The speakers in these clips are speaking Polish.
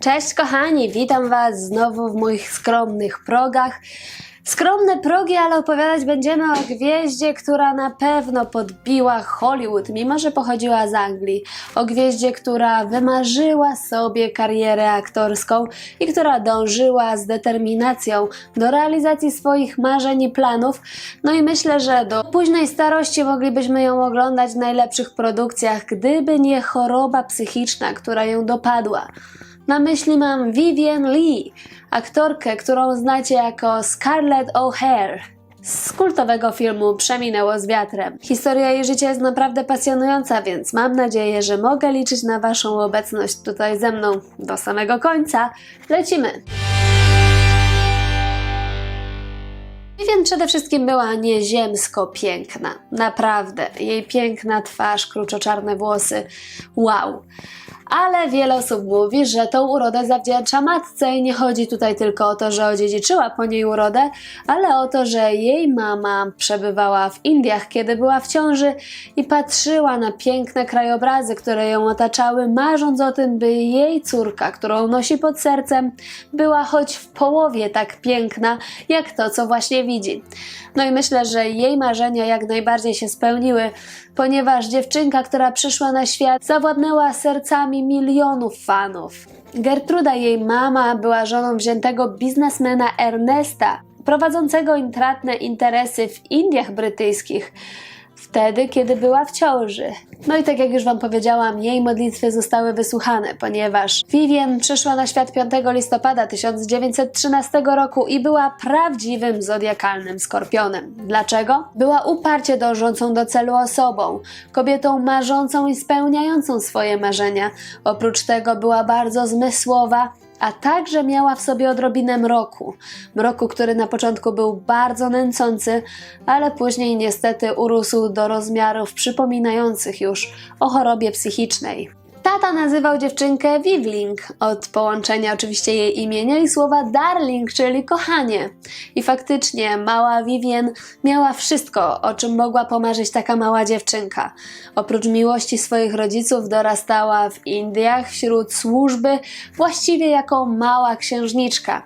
Cześć kochani, witam Was znowu w moich skromnych progach. Skromne progi, ale opowiadać będziemy o gwieździe, która na pewno podbiła Hollywood, mimo że pochodziła z Anglii. O gwieździe, która wymarzyła sobie karierę aktorską i która dążyła z determinacją do realizacji swoich marzeń i planów. No i myślę, że do późnej starości moglibyśmy ją oglądać w najlepszych produkcjach, gdyby nie choroba psychiczna, która ją dopadła. Na myśli mam Vivian Lee, aktorkę, którą znacie jako Scarlett O'Hare. Z kultowego filmu Przeminęło z wiatrem. Historia jej życia jest naprawdę pasjonująca, więc mam nadzieję, że mogę liczyć na Waszą obecność tutaj ze mną do samego końca. Lecimy! Vivian przede wszystkim była nieziemsko piękna. Naprawdę. Jej piękna twarz, kruczoczarne włosy. Wow. Ale wiele osób mówi, że tą urodę zawdzięcza matce i nie chodzi tutaj tylko o to, że odziedziczyła po niej urodę, ale o to, że jej mama przebywała w Indiach, kiedy była w ciąży i patrzyła na piękne krajobrazy, które ją otaczały, marząc o tym, by jej córka, którą nosi pod sercem, była choć w połowie tak piękna, jak to, co właśnie widzi. No i myślę, że jej marzenia jak najbardziej się spełniły, ponieważ dziewczynka, która przyszła na świat, zawładnęła sercami milionów fanów. Gertruda, jej mama, była żoną wziętego biznesmena Ernesta, prowadzącego intratne interesy w Indiach Brytyjskich. Wtedy, kiedy była w ciąży. No i tak jak już Wam powiedziałam, jej modlitwy zostały wysłuchane, ponieważ Vivian przyszła na świat 5 listopada 1913 roku i była prawdziwym zodiakalnym skorpionem. Dlaczego? Była uparcie dążącą do celu osobą, kobietą marzącą i spełniającą swoje marzenia. Oprócz tego była bardzo zmysłowa, a także miała w sobie odrobinę mroku. Mroku, który na początku był bardzo nęcący, ale później niestety urósł do rozmiarów przypominających już o chorobie psychicznej. Tata nazywał dziewczynkę Vivling, od połączenia oczywiście jej imienia i słowa darling, czyli kochanie. I faktycznie mała Vivien miała wszystko, o czym mogła pomarzyć taka mała dziewczynka. Oprócz miłości swoich rodziców dorastała w Indiach wśród służby, właściwie jako mała księżniczka.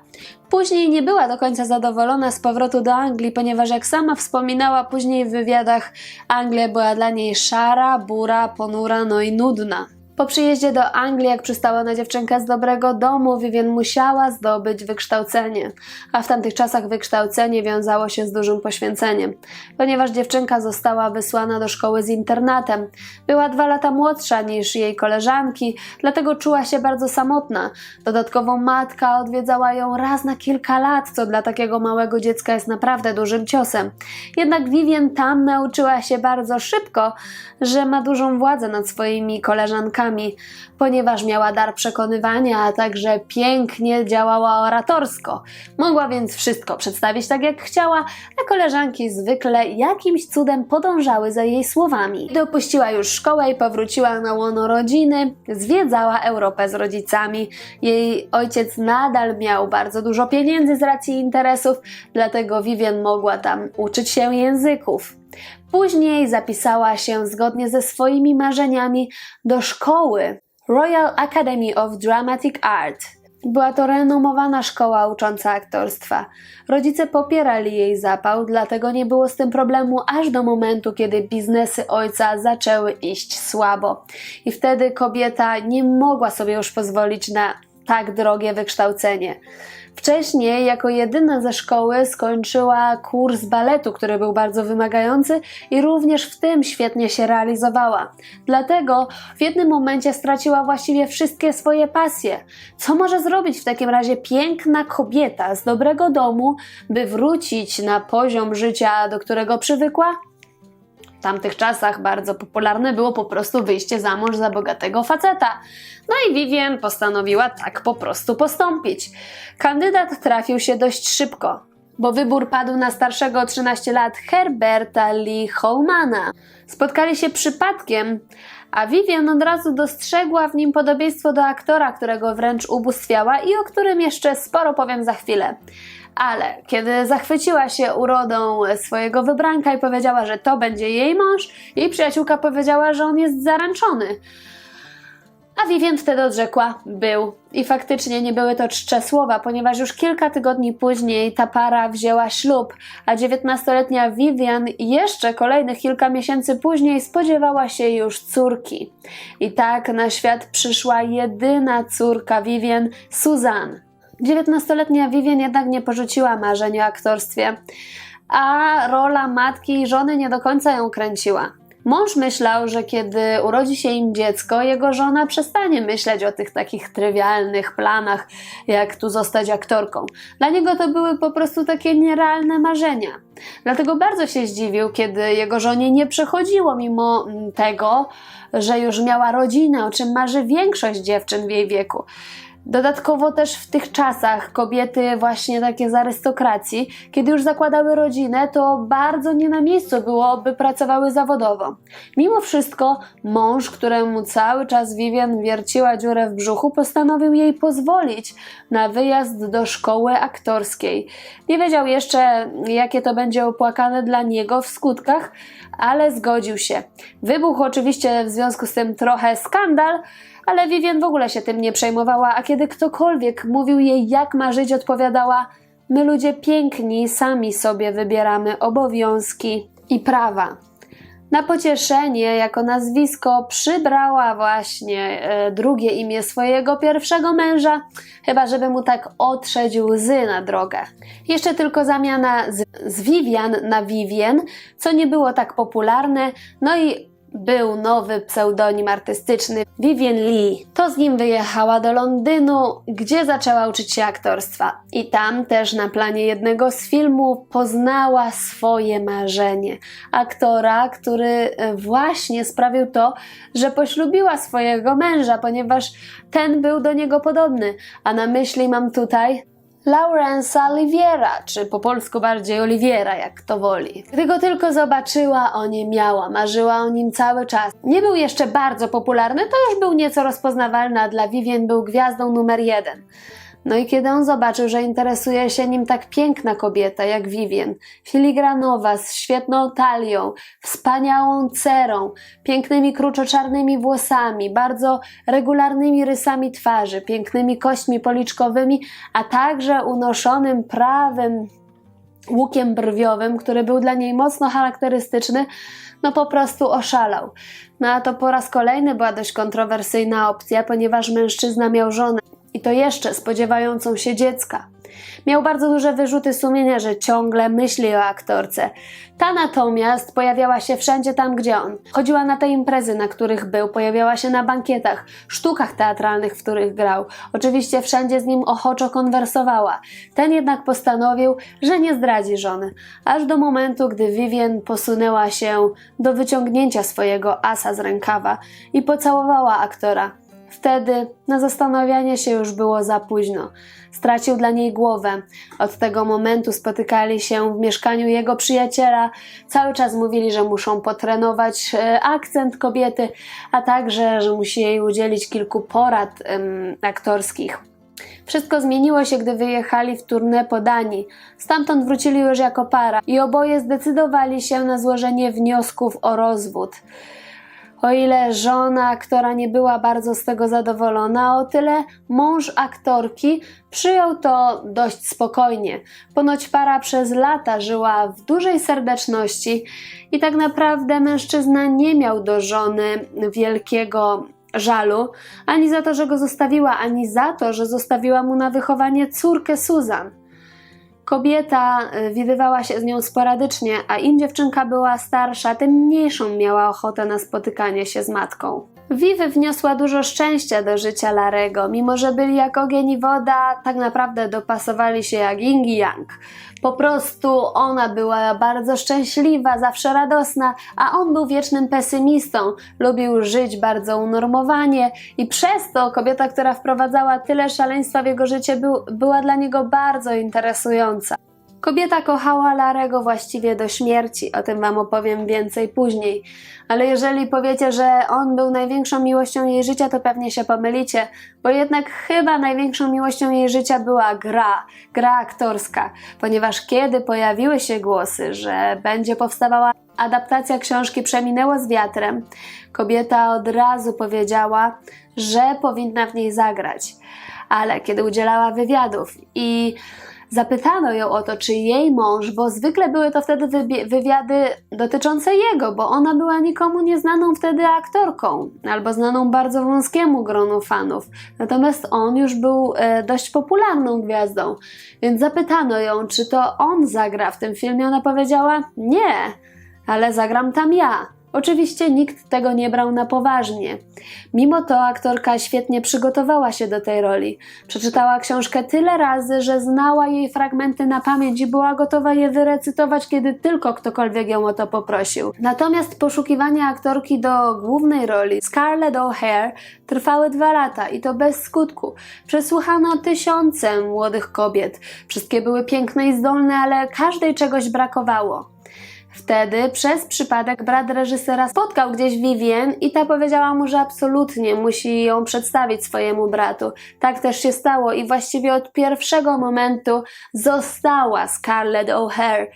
Później nie była do końca zadowolona z powrotu do Anglii, ponieważ jak sama wspominała później w wywiadach, Anglia była dla niej szara, bura, ponura, no i nudna. Po przyjeździe do Anglii, jak przystała na dziewczynkę z dobrego domu, Vivien musiała zdobyć wykształcenie, a w tamtych czasach wykształcenie wiązało się z dużym poświęceniem, ponieważ dziewczynka została wysłana do szkoły z internatem. Była dwa lata młodsza niż jej koleżanki, dlatego czuła się bardzo samotna. Dodatkowo matka odwiedzała ją raz na kilka lat, co dla takiego małego dziecka jest naprawdę dużym ciosem. Jednak Vivien tam nauczyła się bardzo szybko, że ma dużą władzę nad swoimi koleżankami ponieważ miała dar przekonywania, a także pięknie działała oratorsko. Mogła więc wszystko przedstawić tak jak chciała, a koleżanki zwykle jakimś cudem podążały za jej słowami. Gdy opuściła już szkołę i powróciła na łono rodziny, zwiedzała Europę z rodzicami. Jej ojciec nadal miał bardzo dużo pieniędzy z racji interesów, dlatego Vivian mogła tam uczyć się języków. Później zapisała się zgodnie ze swoimi marzeniami do szkoły Royal Academy of Dramatic Art. Była to renomowana szkoła ucząca aktorstwa. Rodzice popierali jej zapał, dlatego nie było z tym problemu aż do momentu, kiedy biznesy ojca zaczęły iść słabo. I wtedy kobieta nie mogła sobie już pozwolić na tak drogie wykształcenie. Wcześniej, jako jedyna ze szkoły, skończyła kurs baletu, który był bardzo wymagający i również w tym świetnie się realizowała. Dlatego w jednym momencie straciła właściwie wszystkie swoje pasje. Co może zrobić w takim razie piękna kobieta z dobrego domu, by wrócić na poziom życia, do którego przywykła? Tamtych czasach bardzo popularne było po prostu wyjście za mąż za bogatego faceta. No i Vivien postanowiła tak po prostu postąpić. Kandydat trafił się dość szybko, bo wybór padł na starszego o 13 lat Herberta Lee Holmana. Spotkali się przypadkiem, a Vivian od razu dostrzegła w nim podobieństwo do aktora, którego wręcz ubóstwiała i o którym jeszcze sporo powiem za chwilę. Ale kiedy zachwyciła się urodą swojego wybranka i powiedziała, że to będzie jej mąż, jej przyjaciółka powiedziała, że on jest zaręczony. A Vivien wtedy odrzekła: Był. I faktycznie nie były to czcze słowa, ponieważ już kilka tygodni później ta para wzięła ślub, a 19-letnia Vivian jeszcze kolejnych kilka miesięcy później spodziewała się już córki. I tak na świat przyszła jedyna córka Vivian, Suzanne. 19-letnia Vivian jednak nie porzuciła marzeń o aktorstwie, a rola matki i żony nie do końca ją kręciła. Mąż myślał, że kiedy urodzi się im dziecko, jego żona przestanie myśleć o tych takich trywialnych planach, jak tu zostać aktorką. Dla niego to były po prostu takie nierealne marzenia. Dlatego bardzo się zdziwił, kiedy jego żonie nie przychodziło, mimo tego, że już miała rodzinę, o czym marzy większość dziewczyn w jej wieku. Dodatkowo też w tych czasach kobiety właśnie takie z arystokracji, kiedy już zakładały rodzinę, to bardzo nie na miejscu było, by pracowały zawodowo. Mimo wszystko mąż, któremu cały czas Vivian wierciła dziurę w brzuchu, postanowił jej pozwolić na wyjazd do szkoły aktorskiej. Nie wiedział jeszcze, jakie to będzie opłakane dla niego w skutkach, ale zgodził się. Wybuchł oczywiście w związku z tym trochę skandal, ale Vivien w ogóle się tym nie przejmowała, a kiedy ktokolwiek mówił jej, jak ma żyć, odpowiadała: My ludzie piękni sami sobie wybieramy obowiązki i prawa. Na pocieszenie, jako nazwisko, przybrała właśnie e, drugie imię swojego pierwszego męża, chyba żeby mu tak otrzeć łzy na drogę. Jeszcze tylko zamiana z, z Vivian na Vivien, co nie było tak popularne, no i był nowy pseudonim artystyczny Vivian Lee. To z nim wyjechała do Londynu, gdzie zaczęła uczyć się aktorstwa. I tam też na planie jednego z filmów poznała swoje marzenie. Aktora, który e, właśnie sprawił to, że poślubiła swojego męża, ponieważ ten był do niego podobny. A na myśli mam tutaj Laurensa Oliviera, czy po polsku bardziej Oliviera, jak to woli. Gdy go tylko zobaczyła, o nim miała, marzyła o nim cały czas. Nie był jeszcze bardzo popularny, to już był nieco rozpoznawalny, a dla Vivien był gwiazdą numer jeden. No i kiedy on zobaczył, że interesuje się nim tak piękna kobieta jak Vivien, filigranowa, z świetną talią, wspaniałą cerą, pięknymi kruczoczarnymi włosami, bardzo regularnymi rysami twarzy, pięknymi kośćmi policzkowymi, a także unoszonym prawym łukiem brwiowym, który był dla niej mocno charakterystyczny, no po prostu oszalał. No a to po raz kolejny była dość kontrowersyjna opcja, ponieważ mężczyzna miał żonę i to jeszcze spodziewającą się dziecka. Miał bardzo duże wyrzuty sumienia, że ciągle myśli o aktorce. Ta natomiast pojawiała się wszędzie tam, gdzie on. Chodziła na te imprezy, na których był, pojawiała się na bankietach, sztukach teatralnych, w których grał. Oczywiście wszędzie z nim ochoczo konwersowała. Ten jednak postanowił, że nie zdradzi żony. Aż do momentu, gdy Vivien posunęła się do wyciągnięcia swojego asa z rękawa i pocałowała aktora. Wtedy na zastanawianie się już było za późno. Stracił dla niej głowę. Od tego momentu spotykali się w mieszkaniu jego przyjaciela. Cały czas mówili, że muszą potrenować e, akcent kobiety, a także, że musi jej udzielić kilku porad aktorskich. Wszystko zmieniło się, gdy wyjechali w turnę po Danii. Stamtąd wrócili już jako para i oboje zdecydowali się na złożenie wniosków o rozwód. O ile żona aktora nie była bardzo z tego zadowolona, o tyle mąż aktorki przyjął to dość spokojnie. Ponoć para przez lata żyła w dużej serdeczności i tak naprawdę mężczyzna nie miał do żony wielkiego żalu, ani za to, że go zostawiła, ani za to, że zostawiła mu na wychowanie córkę Susan. Kobieta y, widywała się z nią sporadycznie, a im dziewczynka była starsza, tym mniejszą miała ochotę na spotykanie się z matką. Vivi wniosła dużo szczęścia do życia Larego, mimo że byli jak ogień i woda, tak naprawdę dopasowali się jak yin i yang. Po prostu ona była bardzo szczęśliwa, zawsze radosna, a on był wiecznym pesymistą. Lubił żyć bardzo unormowanie i przez to kobieta, która wprowadzała tyle szaleństwa w jego życie, był, była dla niego bardzo interesująca. Kobieta kochała Larego właściwie do śmierci, o tym Wam opowiem więcej później. Ale jeżeli powiecie, że on był największą miłością jej życia, to pewnie się pomylicie, bo jednak chyba największą miłością jej życia była gra, gra aktorska, ponieważ kiedy pojawiły się głosy, że będzie powstawała adaptacja książki przeminęła z wiatrem, kobieta od razu powiedziała, że powinna w niej zagrać. Ale kiedy udzielała wywiadów i zapytano ją o to, czy jej mąż, bo zwykle były to wtedy wywiady dotyczące jego, bo ona była nikomu nieznaną wtedy aktorką, albo znaną bardzo wąskiemu gronu fanów. Natomiast on już był e, dość popularną gwiazdą, więc zapytano ją, czy to on zagra w tym filmie. Ona powiedziała: Nie, ale zagram tam ja. Oczywiście nikt tego nie brał na poważnie. Mimo to aktorka świetnie przygotowała się do tej roli. Przeczytała książkę tyle razy, że znała jej fragmenty na pamięć i była gotowa je wyrecytować, kiedy tylko ktokolwiek ją o to poprosił. Natomiast poszukiwania aktorki do głównej roli Scarlett O'Hare trwały dwa lata i to bez skutku. Przesłuchano tysiące młodych kobiet. Wszystkie były piękne i zdolne, ale każdej czegoś brakowało. Wtedy przez przypadek brat reżysera spotkał gdzieś Vivien i ta powiedziała mu, że absolutnie musi ją przedstawić swojemu bratu. Tak też się stało i właściwie od pierwszego momentu została Scarlett O'Hare.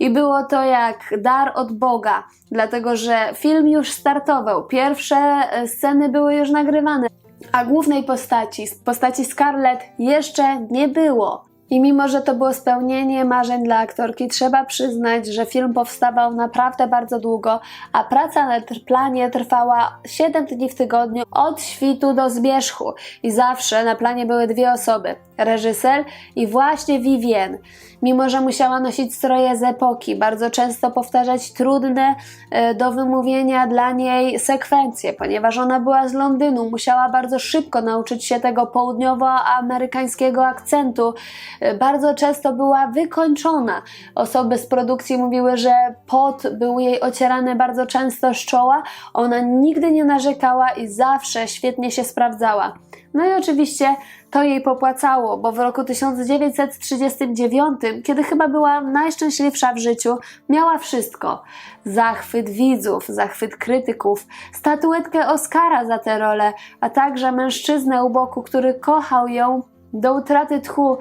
I było to jak dar od Boga, dlatego że film już startował, pierwsze e, sceny były już nagrywane, a głównej postaci, postaci Scarlett jeszcze nie było. I mimo, że to było spełnienie marzeń dla aktorki, trzeba przyznać, że film powstawał naprawdę bardzo długo, a praca na planie trwała 7 dni w tygodniu od świtu do zmierzchu. I zawsze na planie były dwie osoby: reżyser i właśnie Vivien. Mimo, że musiała nosić stroje z epoki, bardzo często powtarzać trudne e, do wymówienia dla niej sekwencje, ponieważ ona była z Londynu, musiała bardzo szybko nauczyć się tego południowoamerykańskiego akcentu. E, Bardzo często była wykończona. Osoby z produkcji mówiły, że pot był jej ocierany bardzo często z czoła. Ona nigdy nie narzekała i zawsze świetnie się sprawdzała. No i oczywiście to jej popłacało, bo w roku 1939, kiedy chyba była najszczęśliwsza w życiu, miała wszystko: zachwyt widzów, zachwyt krytyków, statuetkę Oscara za tę rolę, a także mężczyznę u boku, który kochał ją do utraty tchu,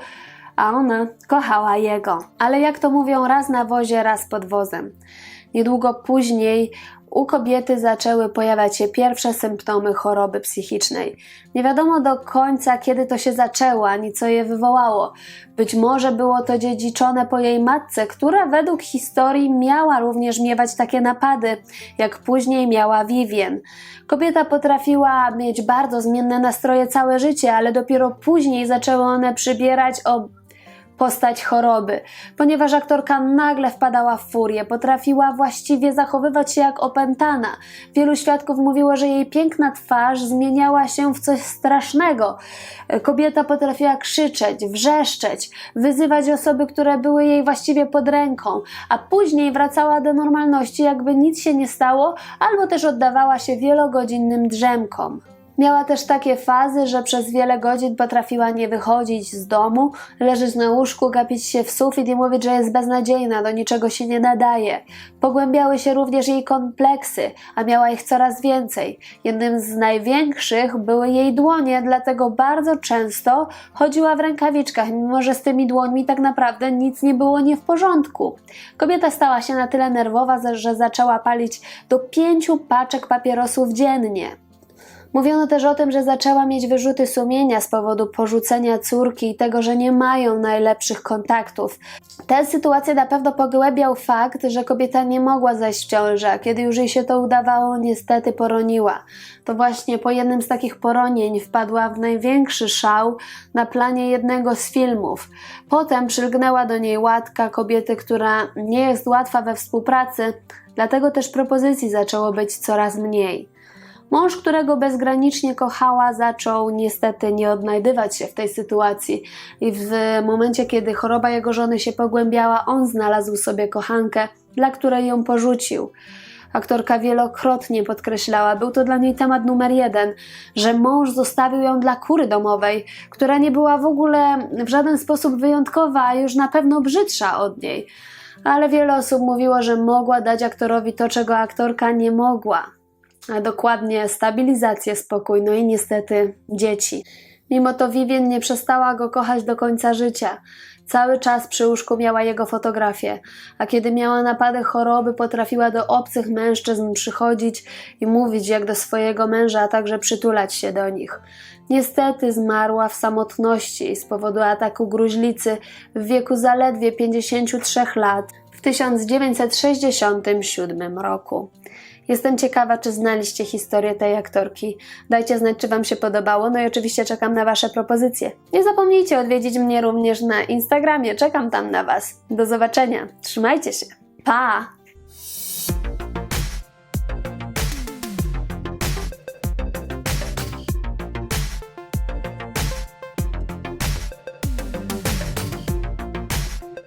a ona kochała jego. Ale jak to mówią, raz na wozie, raz pod wozem. Niedługo później u kobiety zaczęły pojawiać się pierwsze symptomy choroby psychicznej. Nie wiadomo do końca, kiedy to się zaczęło, ani co je wywołało. Być może było to dziedziczone po jej matce, która według historii miała również miewać takie napady, jak później miała Vivien. Kobieta potrafiła mieć bardzo zmienne nastroje całe życie, ale dopiero później zaczęły one przybierać o postać choroby, ponieważ aktorka nagle wpadała w furię, potrafiła właściwie zachowywać się jak opętana. Wielu świadków mówiło, że jej piękna twarz zmieniała się w coś strasznego. Kobieta potrafiła krzyczeć, wrzeszczeć, wyzywać osoby, które były jej właściwie pod ręką, a później wracała do normalności, jakby nic się nie stało, albo też oddawała się wielogodzinnym drzemkom. Miała też takie fazy, że przez wiele godzin potrafiła nie wychodzić z domu, leżeć na łóżku, gapić się w sufit i mówić, że jest beznadziejna, do niczego się nie nadaje. Pogłębiały się również jej kompleksy, a miała ich coraz więcej. Jednym z największych były jej dłonie, dlatego bardzo często chodziła w rękawiczkach, mimo że z tymi dłońmi tak naprawdę nic nie było nie w porządku. Kobieta stała się na tyle nerwowa, że zaczęła palić do pięciu paczek papierosów dziennie. Mówiono też o tym, że zaczęła mieć wyrzuty sumienia z powodu porzucenia córki i tego, że nie mają najlepszych kontaktów. Tę sytuację na pewno pogłębiał fakt, że kobieta nie mogła zajść w ciążę, a kiedy już jej się to udawało, niestety poroniła. To właśnie po jednym z takich poronień wpadła w największy szał na planie jednego z filmów. Potem przylgnęła do niej łatka kobiety, która nie jest łatwa we współpracy, dlatego też propozycji zaczęło być coraz mniej. Mąż, którego bezgranicznie kochała, zaczął niestety nie odnajdywać się w tej sytuacji i w momencie, kiedy choroba jego żony się pogłębiała, on znalazł sobie kochankę, dla której ją porzucił. Aktorka wielokrotnie podkreślała, był to dla niej temat numer jeden, że mąż zostawił ją dla kury domowej, która nie była w ogóle w żaden sposób wyjątkowa, a już na pewno brzydsza od niej. Ale wiele osób mówiło, że mogła dać aktorowi to, czego aktorka nie mogła a dokładnie stabilizację, spokój, no i niestety dzieci. Mimo to Vivien nie przestała go kochać do końca życia. Cały czas przy łóżku miała jego fotografię, a kiedy miała napady choroby, potrafiła do obcych mężczyzn przychodzić i mówić jak do swojego męża, a także przytulać się do nich. Niestety zmarła w samotności z powodu ataku gruźlicy w wieku zaledwie 53 lat w 1967 roku. Jestem ciekawa, czy znaliście historię tej aktorki. Dajcie znać, czy Wam się podobało, no i oczywiście czekam na Wasze propozycje. Nie zapomnijcie odwiedzić mnie również na Instagramie, czekam tam na Was. Do zobaczenia, trzymajcie się. Pa!